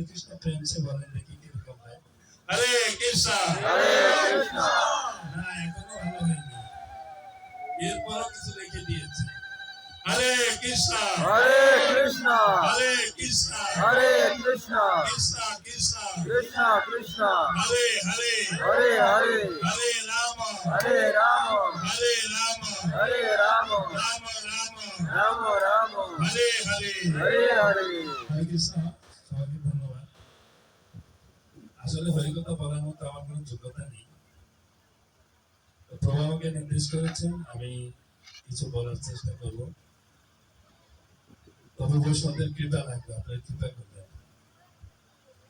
হরে কৃষ্ণ প্রেম সে বলেন দেখি কীরকম হয় হরে কৃষ্ণ হরে কৃষ্ণ না এখনও ভালো হয়নি এরপরও কিছু লিখে দিয়েছে হরে কৃষ্ণ হরে কৃষ্ণ হরে কৃষ্ণ হরে কৃষ্ণ কৃষ্ণ কৃষ্ণ কৃষ্ণ কৃষ্ণ হরে হরে হরে হরে হরে রাম হরে রাম হরে রাম হরে রাম রাম রাম রাম রাম হরে হরে হরে হরে হরে কৃষ্ণ সবাইকে ধন্যবাদ আসলে হরিকথা বলার মতো আমার কোনো যোগ্যতা নেই। প্রভু আমাকে নির্দেশ করেছেন, আমি কিছু বলার চেষ্টা করব। তবে বৈষ্ণবদের কৃপা লাগবে, আপনার কৃপা করবেন।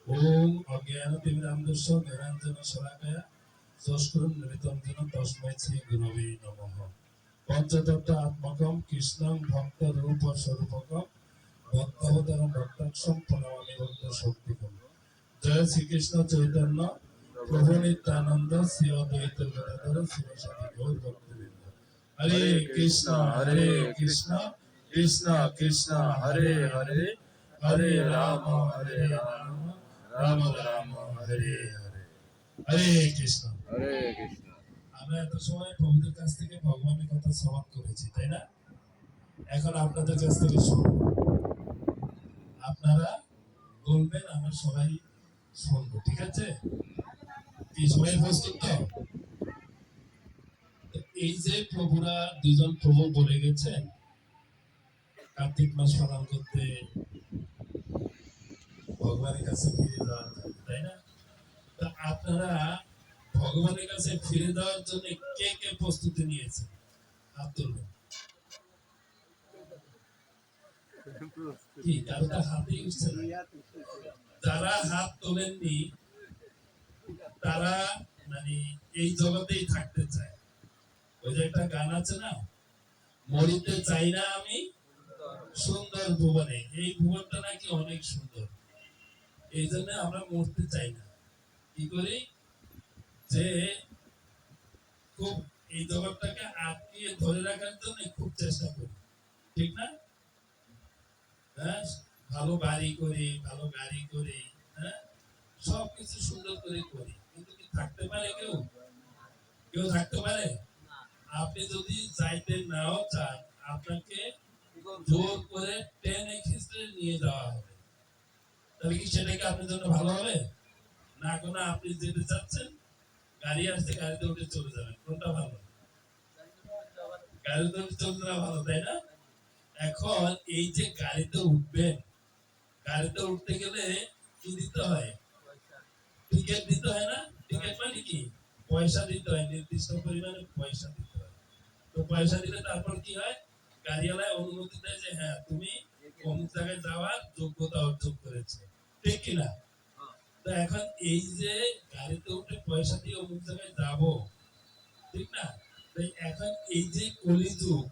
ওম অজ্ঞান তিমিরান্ধস্য জ্ঞানাঞ্জন শলাকয়া যস্করুণ নৃতঞ্জন তস্মৈ শ্রী গুরবে নমঃ। পঞ্চতত্ত্ব আত্মকম, কৃষ্ণং ভক্ত রূপ স্বরূপকম ভক্তাবতারম ভক্তাক্ষম, প্রণমামি ভক্ত শক্তিকম। জয় শ্রীকৃষ্ণ চৈতন্য প্রভু নিত্যানন্দ শ্রী অদ্বৈত গদাধর শিবসাথী গৌর ভক্তবৃন্দ। হরে কৃষ্ণ হরে কৃষ্ণ কৃষ্ণ কৃষ্ণ হরে হরে হরে রাম হরে রাম রাম রাম হরে হরে। হরে কৃষ্ণ। হরে কৃষ্ণ। আমরা এত সময় প্রভুদের কাছ থেকে ভগবানের কথা শ্রবণ করেছি তাই না? এখন আপনাদের কাছ থেকে শুনব আপনারা বলবেন আমরা সবাই শুনব ঠিক আছে? এই যে প্রভুরা দুজন প্রভু বলে গেছেন কার্তিক মাস পালন করতে ভগবানের কাছে ফিরে যাওয়ার তাই না? তা আপনারা ভগবানের কাছে ফিরে দেওয়ার জন্য কে কে প্রস্তুতি নিয়েছে তুলবেন কি, কারও তো হাতেই উঠছে না? যারা হাত তোলেননি, তারা মানে এই জগতেই থাকতে চায়। ওই যে একটা গান আছে না, মরিতে চাই না আমি, সুন্দর ভুবনে। এই ভুবনটা নাকি অনেক সুন্দর। এই জন্য আমরা মরতে চাই না। কি করি? যে খুব এই জগৎটাকে আটকিয়ে ধরে রাখার জন্য খুব চেষ্টা করি। ঠিক না? হ্যাঁ ভালো বাড়ি করি ভালো গাড়ি করি হ্যাঁ? সব কিছু সুন্দর করে করি। কিন্তু কি থাকতে পারে কেউ? কেউ থাকতে পারে? আপনি যদি যাইতে নাও চান আপনাকে জোর করে টেনে খিচড়ে নিয়ে যাওয়া হবে। তাহলে কি সেটা কি আপনার জন্য ভালো হবে? না কোনো আপনি যেতে চাচ্ছেন গাড়ি আসছে গাড়িতে উঠে চলে যাবেন। কোনটা ভালো? গাড়িতে উঠে চলে যাওয়া ভালো তাই না? এখন এই যে গাড়িতে উঠবেন গাড়িতে উঠতে গেলে কি দিতে হয়। টিকিট দিতে হয় না? টিকিট মানে কি? পয়সা দিতে হয়, নির্দিষ্ট পরিমাণে পয়সা দিতে হয়। তো পয়সা দিলে তারপর কি হয়? গাড়িওয়ালায় অনুমতি দেয় যে হ্যাঁ তুমি অমুক জায়গায় যাওয়ার যোগ্যতা অর্জন করেছে। ঠিক কিনা তো এখন এই যে গাড়িতে উঠে পয়সা দিয়ে অমুক জায়গায় যাব, ঠিক না? এখন এই যে কলিযুগ,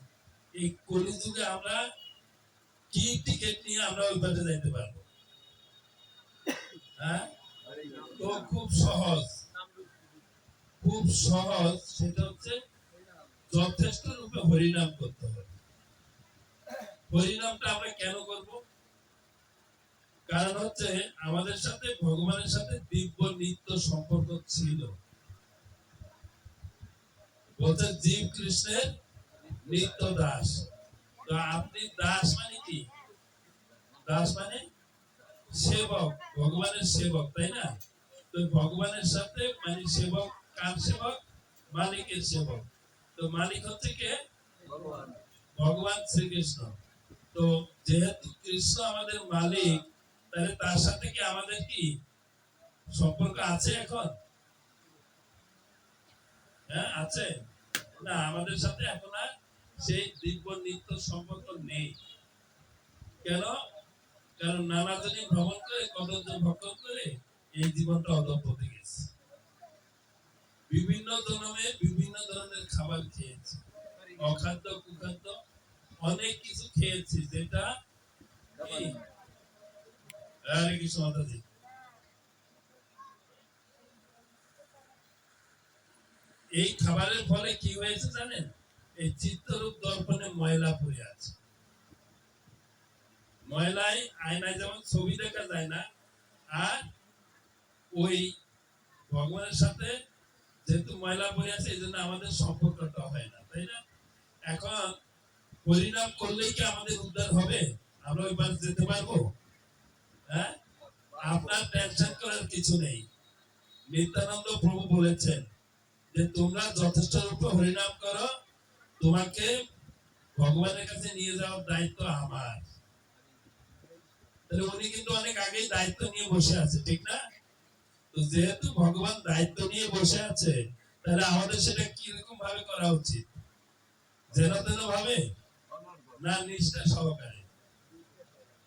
এই কলিযুগে আমরা কি টিকিট নিয়ে আমরা ওই পাশে যাইতে পারব? হ্যাঁ? খুব সহজ। খুব সহজ সেটা হচ্ছে যথেষ্ট রূপে হরিনাম করতে হবে। হরিনামটা আমরা কেন করব? কারণ হচ্ছে আমাদের সাথে, ভগবানের সাথে দিব্য নিত্য সম্পর্ক ছিল। বলছে জীব কৃষ্ণের নিত্য দাস। তো আপনি দাস মানে কি? দাস মানে সেবক, ভগবানের সেবক, তাই না? তো ভগবানের সাথে মানে সেবক, কার সেবক? মালিকের সেবক। তো মালিক হচ্ছে কে? ভগবান শ্রীকৃষ্ণ। তো যেহেতু কৃষ্ণ আমাদের মালিক, তাহলে তার সাথে কি আমাদের কি সম্পর্ক আছে এখন? হ্যাঁ আছে? না, আমাদের সাথে এখন আর সেই দিব্য নিত্য সম্পর্ক নেই। কেন? কারণ নানা জনে ভ্রমণ করে, কতজন ভক্ষণ করে, এই জীবনটা অধপতে গেছে। বিভিন্ন জন্মে বিভিন্ন ধরনের খাবার খেয়েছি। অখাদ্য, কুখাদ্য, অনেক কিছু খেয়েছি, যেটা? হরে মাতাজি। এই খাবারের ফলে কি হয়েছে জানেন? এই চিত্তরূপ দর্পণে ময়লা পড়ে আছে। ময়লায় আয়নায় যেমন ছবি দেখা যায় না, আর ওই ভগবানের সাথে যেহেতু ময়লা পড়ে আছে, এই জন্য আমাদের সম্পর্কটা হয় না, তাই না? এখন পরিণাম করলেই কি আমাদের উদ্ধার হবে? আমরা ওই পাশ যেতে পারব? হ্যাঁ? আপনার টেনশন করার কিছু নেই। নিত্যানন্দ প্রভু বলেছেন যে, তোমরা যথেষ্ট রূপে হরিনাম করো তোমাকে ভগবানের কাছে নিয়ে যাওয়ার দায়িত্ব আমার। তাহলে উনি কিন্তু অনেক আগেই দায়িত্ব নিয়ে বসে আছে, ঠিক না? তো যেহেতু ভগবান দায়িত্ব নিয়ে বসে আছে, তাহলে আমাদের সেটা কীরকম ভাবে করা উচিত? যেন তেন ভাবে? না, নিষ্ঠা সহকারে।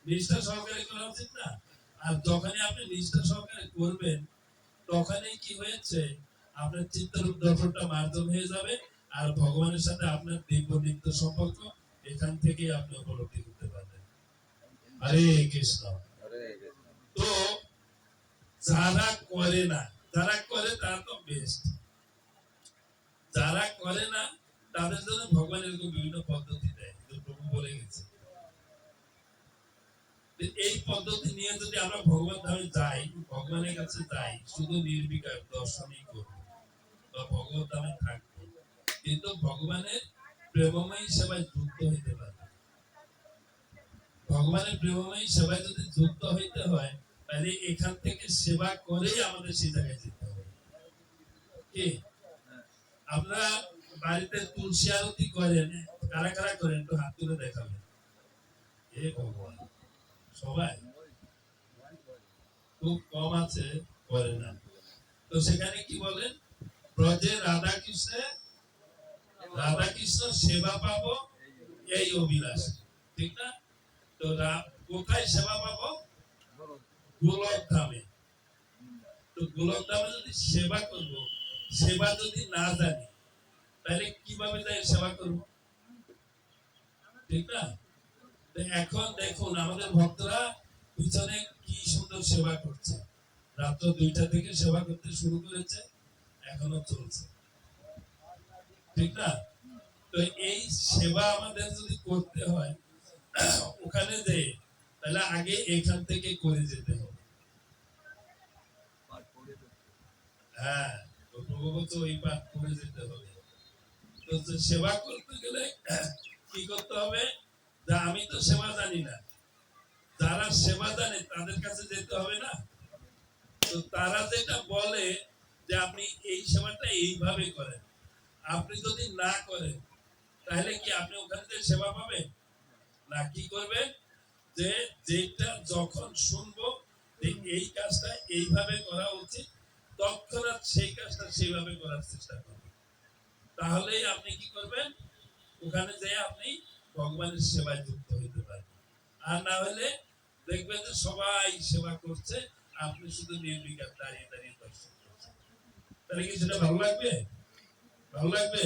নিষ্ঠা সহকারে করা উচিত না? আর যখনই আপনি নিষ্ঠা সহকারে করবেন, তখনই কি হয়েছে? আপনার চিত্তরূপ দর্শনটা মার্জন হয়ে যাবে আর ভগবানের সাথে আপনার দিব্য নিত্য সম্পর্ক এখান থেকে আপনি উপলব্ধি করতে পারবেন। হরে কৃষ্ণ। তো যারা করে না যারা করে তারা তো বেস্ট যারা করে না তাদের জন্য ভগবান এরকম বিভিন্ন পদ্ধতি দেয় প্রভু বলে গেছে। এই পদ্ধতি নিয়ে যদি আমরা ভগবান ধামে যাই ভগবানের কাছে যাই শুধু নির্বিকার দর্শনই করব। বা ভগবত ধামে থাকব। কিন্তু ভগবানের প্রেমময়ী সেবায় যুক্ত হইতে পারবে ভগবানের প্রেমময়ী সেবায় যদি যুক্ত হইতে হয়, তাহলে এখান থেকে সেবা করেই আমাদের সেই জায়গায় যেতে হবে। কি? আপনারা বাড়িতে তুলসী আরতি করেন, কারা কারা করেন, একটু হাত তুলে দেখাবেন। এ ভগবান, সবাই। খুব কম আছে, করে না। তো সেখানে কি বলেন? ব্রজে রাধা কৃষ্ণে রাধা কৃষ্ণ সেবা পাবো, এই অভিলাষ। ঠিক না? তো কোথায় সেবা পাবো? গোলক ধামে তো গোলক ধামে যদি সেবা করব, সেবা যদি না জানি, তাহলে কীভাবে তাই সেবা করব? ঠিক না? এখন দেখুন, আমাদের ভক্তরা পিছনে কি সুন্দর সেবা করছে। রাত্র দুইটা থেকে সেবা করতে শুরু করেছে, এখনও চলছে। ঠিক না? তো এই সেবা আমাদের যদি করতে হয়, ওখানে যে, তাহলে আগে এখান থেকে করে যেতে হবে। হ্যাঁ কি করতে হবে? যে আমি তো সেবা জানি না, যারা সেবা জানে তাদের কাছে যেতে হবে না? তো তারা যেটা বলে যে আপনি এই সেবাটা এইভাবে করেন। আপনি যদি না করেন, তাহলে কি আপনি ওখান থেকে সেবা পাবেন? না, কি করবেন? যে যেটা যখন শুনব এই কাজটা এইভাবে করা উচিত, তৎক্ষণাৎ সেই কাজটা সেইভাবে করার চেষ্টা করবেন। তাহলেই আপনি কি করবেন? ওখানে যেয়ে আপনি ভগবানের সেবায় যুক্ত হইতে পারবেন। আর না হলে দেখবেন যে সবাই সেবা করছে, আপনি শুধু নির্বিকার দাঁড়িয়ে দাঁড়িয়ে দর্শন করছেন। তাহলে কি সেটা ভালো লাগবে? ভালো লাগবে?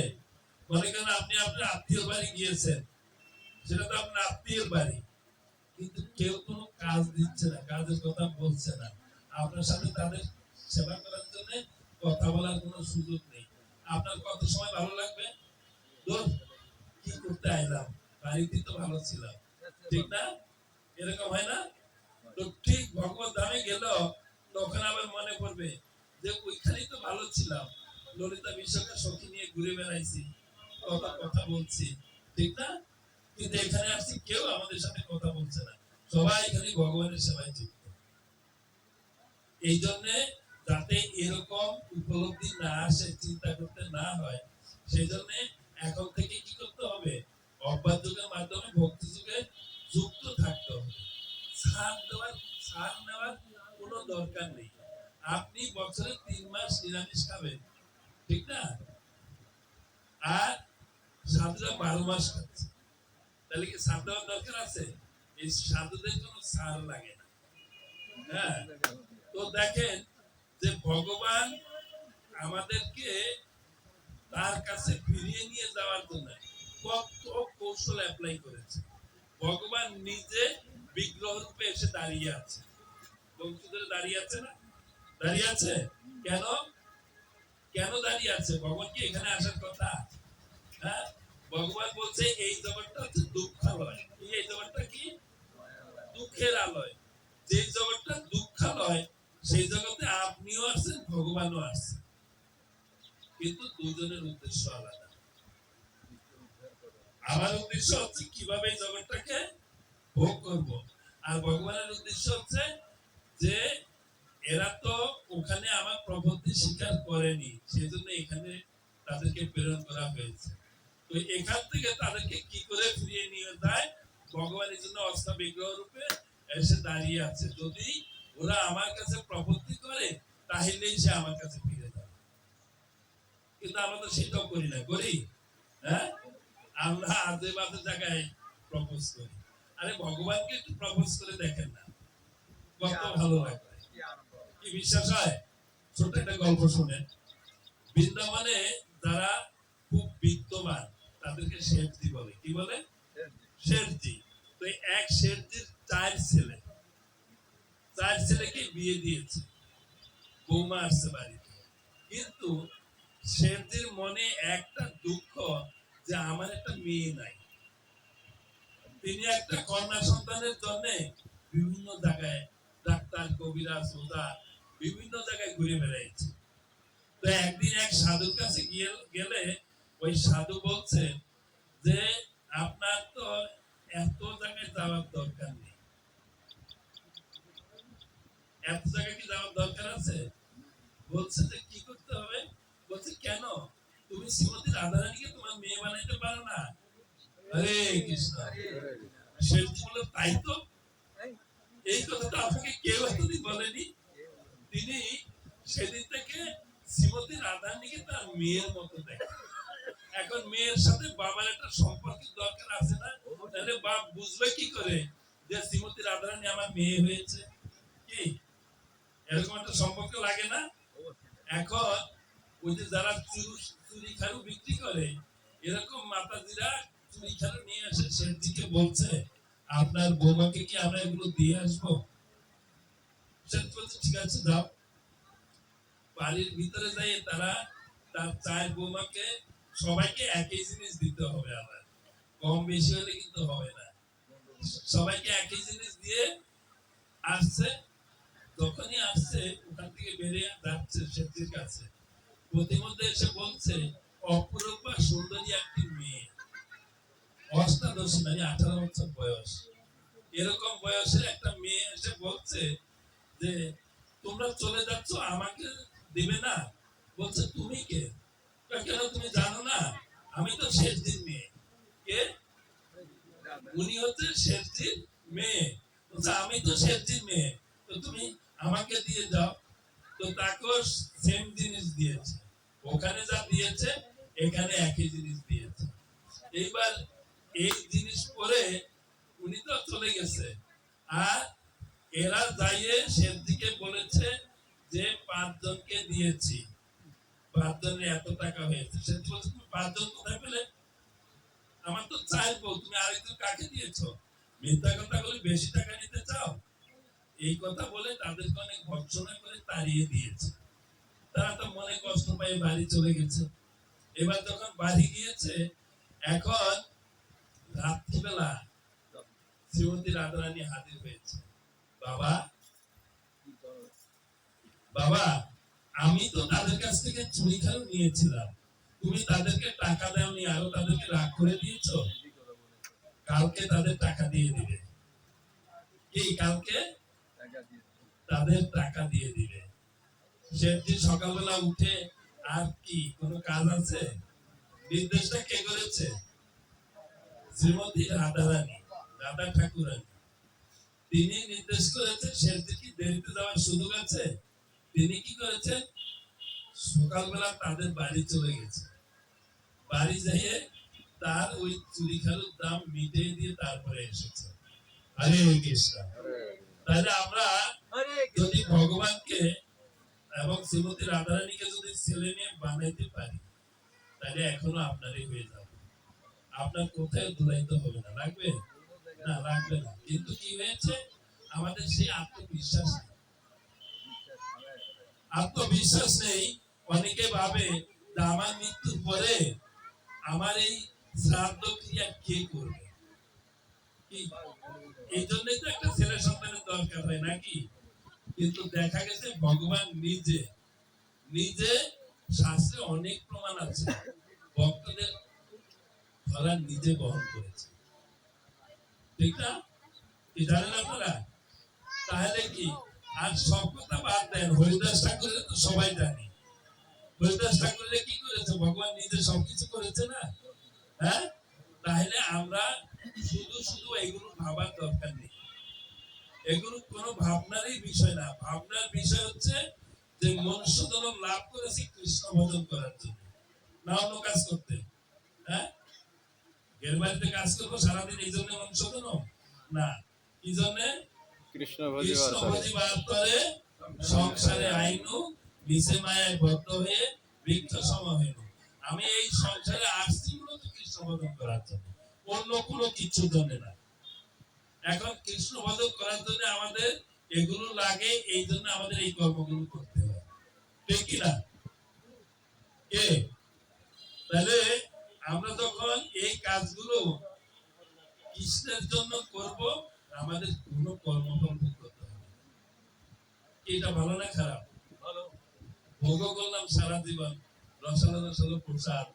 মনে করেন আপনি আপনার আত্মীয় বাড়ি গিয়েছেন। সেটা তো আপনার আত্মীয়ের বাড়ি। কিন্তু কেউ কোনো কাজ দিচ্ছে না, কাজের কথা বলছে না। আপনার সাথে তাদের সেবা করার জন্য কথা বলার কোনো সুযোগ নেই। আপনার কত সময় ভালো লাগবে? কি করতে আইলাম? বাড়িতে তো ভালো ছিলাম। ঠিক না? এরকম হয় না? তো ঠিক ভগবত ধামে গেল তখন আবার মনে পড়বে যে ওইখানেই তো ভালো ছিলাম। ললিতা বিশ্বকে সখী নিয়ে ঘুরে বেড়াইছি কত কথা বলছি। ঠিক না? কিন্তু এখানে আসছি, কেউ আমাদের সাথে কথা বলছে না। সবাই খালি ভগবানের সেবায় যুক্ত। এই জন্য যাতে এরকম উপলব্ধি না আসে, চিন্তা করতে না হয় সেই জন্য এখন থেকে কি করতে হবে? অভ্যাস যুগের মাধ্যমে ভক্তি যুগে যুক্ত থাকতে হবে। ছাড় দেওয়ার ছাড় নেওয়ার কোনো দরকার নেই। আপনি বছরে তিন মাস নিরামিষ খাবেন। ঠিক না? আর সাধুরা বারো মাস খাচ্ছে তাহলে কি দেওয়ার দরকার আছে? এই সাধুদের কোনো সার লাগে না। হ্যাঁ? তো দেখেন যে ভগবান আমাদেরকে তার কাছে ফিরিয়ে নিয়ে যাওয়ার জন্য কত কৌশল অ্যাপ্লাই করেছে। ভগবান নিজে বিগ্রহ রূপে এসে দাঁড়িয়ে আছে। বংশী দাঁড়িয়ে আছে না? দাঁড়িয়ে আছে? কেন? কেন দাঁড়িয়ে আছে? ভগবান কি এখানে আসার কথা? হ্যাঁ? ভগবান বলছে, এই জগৎটা হচ্ছে দুঃখালয়। এই জগৎটা কি? দুঃখের আলয়। যে জগৎটা দুঃখালয়, সেই জগতে আপনিও আসছেন ভগবানও আসছেন কিন্তু দুজনের উদ্দেশ্য আলাদা। আমার উদ্দেশ্য হচ্ছে কীভাবে জগৎটাকে ভোগ করব? আর ভগবানের উদ্দেশ্য হচ্ছে যে এরা তো ওখানে আমার প্রবৃত্তি স্বীকার করেনি সেজন্য এখানে তাদেরকে প্রেরণ করা হয়েছে। তো এখান থেকে তাদেরকে কি করে ফিরিয়ে নিয়ে যায়? ভগবান এই জন্য অস্তা বিগ্রহ রূপে এসে দাঁড়িয়ে আছে। যদি ওরা আমার কাছে প্রবৃত্তি করে তাহলেই সে আমার কাছে ফিরে যাবে। কিন্তু আমরা তো সেটাও করি না করি? হ্যাঁ? আমরা আজে বাজে জায়গায় প্রপোজ করি। আরে ভগবানকে একটু প্রপোজ করে দেখেন না। কত ভালো লাগবে কি বিশ্বাস হয়? ছোট একটা গল্প শুনেন। বৃন্দাবনে যারা খুব বিত্তবান তাদেরকে শেঠজি বলে। কি বলে? শেঠজি। তো এক শেঠজির চার ছেলে। চার ছেলেকে বিয়ে দিয়েছে। বৌমা আসছে বাড়িতে। কিন্তু শেঠজির মনে একটা দুঃখ যে আমার একটা মেয়ে নাই। তিনি একটা কন্যা সন্তানের জন্য বিভিন্ন জায়গায় ডাক্তার, কবিরাজ ওদা বিভিন্ন জায়গায় ঘুরে বেড়াইছে। তো একদিন এক সাধুর কাছে গেলে ওই সাধু বলছে যে, আপনার তো এত জায়গায় যাওয়ার দরকার নেই। এত জায়গায় কি যাওয়ার দরকার আছে? বলছে যে, কি করতে হবে? বলছে, কেন? তুমি শ্রীমতী রাধারানীকে তোমার মেয়ে বানাইতে পারো না। হরে কৃষ্ণ। শেঠজি বলল, তাই তো? এই কথাটা আপনাকে কেউ এতদিন বলেনি। তিনি সেদিন থেকে শ্রীমতী রাধারানীকে তার মেয়ের মতো দেখে এখন মেয়ের সাথে বাবার একটা সম্পর্কের দরকার আছে না? তাহলে বাপ বুঝবে কি করে যে শ্রীমতী রাধারানী আমার মেয়ে হয়েছে? কি? এরকম একটা সম্পর্ক লাগে না? এখন ওই যে যারা চুরু- খারু বিক্রি করে, এরকম মাতাজিরা চুরি খারু নিয়ে আসে শেঠজিকে বলছে, আপনার বৌমাকে কি আমরা এগুলো দিয়ে আসব? যাও বাড়ির ভিতরে যাই, তারা তার চার বৌমাকে সবাইকে একই জিনিস দিতে হবে আবার। কম বেশি হলে কিন্তু হবে না। সবাইকে একই জিনিস দিয়ে আসছে, যখনই আসছে, ওখান থেকে বেরিয়ে যাচ্ছে শেঠির কাছে। প্রতিমধ্যে এসে বলছে, অপরূপা সুন্দরী একটি মেয়ে। অষ্টাদশী মানে আঠারো বছর বয়স। এরকম বয়সের একটা মেয়ে এসে বলছে যে তোমরা চলে যাচ্ছ, আমাকে দিবে না। বলছে, তুমি কে? কেন তুমি জানো না? আমি তো শেঠজির মেয়ে। কে? উনি হচ্ছে শেঠজির মেয়ে। বলছে, আমি তো শেঠজির মেয়ে। তো তুমি আমাকে দিয়ে যাও তো তাকেও সেম জিনিস দিয়েছে। ওখানে যা দিয়েছে, এখানে একই জিনিস দিয়েছে। এইবার এই জিনিস পরে উনি তো চলে গেছে। আর এরা যাইয়ে শেঠজিকে বলেছে যে পাঁচজনকে দিয়েছি। পাঁচজনের এত টাকা হয়েছে। সে বলছে, তুমি পাঁচজন কোথায় পেলে? আমার তো চাই বউ, তুমি আরেকজন কাকে দিয়েছ? মিথ্যা কথা বলে বেশি টাকা নিতে চাও? এই কথা বলে তাদেরকে অনেক ভর্সনা করে তাড়িয়ে দিয়েছে। তারা তো মনে কষ্ট পায় বাড়ি চলে গেছে। এবার যখন বাড়ি গিয়েছে, এখন রাত্রিবেলা শ্রীমতী রাধারানী হাজির হয়েছে। বাবা বাবা, আমি তো তাদের কাছ থেকে চুরি নিয়েছিলাম। তুমি তাদেরকে টাকা আরও তাদেরকে রাগ করে দিয়েছ? কালকে তাদের টাকা দিয়ে দিবে। কালকে? তাদের টাকা দিয়ে দিবে। সকালবেলা উঠে আর কি, কোনো কাজ আছে? নির্দেশটা কে করেছে? শ্রীমতী রাধারানী, রাধা ঠাকুরানী। তিনি নির্দেশ করেছেন শেঠজি কি দেরিতে যাওয়ার সুযোগ আছে। তিনি কি করেছেন? সকালবেলা তাদের বাড়ি চলে গেছে। বাড়ি যাইয়ে তার ওই চুরি খালুর দাম মিটিয়ে দিয়ে তারপরে এসেছে। হরে কৃষ্ণ। তাহলে আমরা যদি ভগবানকে এবং শ্রীমতী রাধারানীকে যদি ছেলে নিয়ে বানাইতে পারি, তাহলে এখনও আপনারই হয়ে যাবে। আপনার কোথায় দূরাইতে হবে না? লাগবে? না লাগবে না। কিন্তু কি হয়েছে? আমাদের সেই আত্মবিশ্বাস আত্মবিশ্বাস নেই, অনেকে ভাবে আমার মৃত্যুর পরে আমার এই শ্রাদ্ধ ক্রিয়া কে করবে? এই তো একটা ছেলে সন্তানের দরকার হয়, নাকি? কিন্তু দেখা গেছে ভগবান নিজে নিজে শাস্ত্রে অনেক প্রমাণ আছে। ভক্তদের ধরা নিজে বহন করেছে। ঠিক না? কি জানেন আপনারা? তাহলে কি? আর সব বাদ দেন। হরিদাস ঠাকুরের সবাই জানে। হরিদাস ঠাকুরের কি করেছে? ভগবান নিজে সবকিছু করেছে না? হ্যাঁ? তাহলে আমরা শুধু শুধু এগুলো ভাবার দরকার নেই। এগুলো কোনো ভাবনারই বিষয় না। ভাবনার বিষয় হচ্ছে যে মনুষ্য জন্ম লাভ করেছি কৃষ্ণ ভজন করার জন্য। না অন্য কাজ করতে। হ্যাঁ? এর বাড়িতে কাজ করব সারাদিন, এই জন্য মনুষ্য না। কি জন্যে? কৃষ্ণ ভজিবার করে সংসারে আইনু নিচে মায়ায় বদ্ধ হয়ে বৃক্ষ সম আমি এই সংসারে আসছি মূলত কৃষ্ণ ভজন করার জন্য। অন্য কোনো কিছু না। এখন কৃষ্ণ ভজন করার জন্য আমাদের এগুলো লাগে এই জন্য আমাদের এই কর্মগুলো করতে হয়। ঠিক কিনা কে? তাহলে আমরা যখন এই কাজগুলো কৃষ্ণের জন্য করব আমাদের কোনো কর্মফল ভোগ করতে হবে এটা ভালো না খারাপ? ভোগ করলাম সারা জীবন রসালো রসালো প্রসাদ।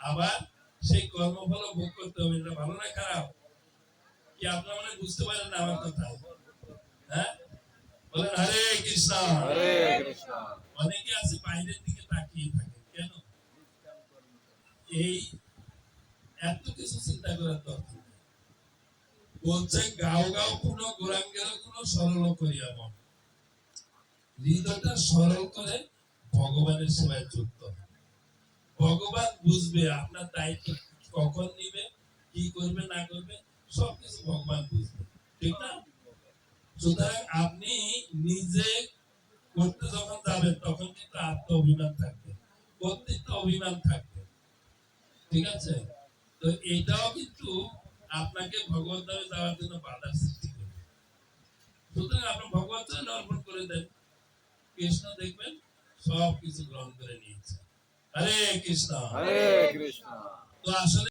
আবার সেই কর্মফল ভোগ করতে হবে এটা ভালো না খারাপ? কি আপনারা মানে বুঝতে পারেন না আমার কথা? হ্যাঁ? বলেন হরে কৃষ্ণ। হরে কৃষ্ণ। অনেকে আছে বাইরের দিকে তাকিয়ে থাকে কেন? এই এত কিছু চিন্তা করার দরকার। বলছে, গাও গাও, কোন গোরাঙ্গের কোন সরল করিয়া মন হৃদয়টা সরল করে ভগবানের সেবায় যুক্ত ভগবান বুঝবে আপনার দায়িত্ব কখন নিবে, কি করবে, না করবে, সবকিছু ভগবান বুঝবে। ঠিক না? সুতরাং আপনি নিজে করতে যখন যাবেন, তখন কিন্তু আত্ম অভিমান থাকবে, কর্তৃত্ব অভিমান থাকবে। ঠিক আছে? তো এটাও কিন্তু আপনাকে ভগবত যাওয়ার জন্য বাধা সৃষ্টি করবে সুতরাং আপনি ভগবত চরণে অর্পণ করে দেন। কৃষ্ণ দেখবেন সব কিছু গ্রহণ করে নিয়েছে। হরে কৃষ্ণ। হরে কৃষ্ণ। তো আসলে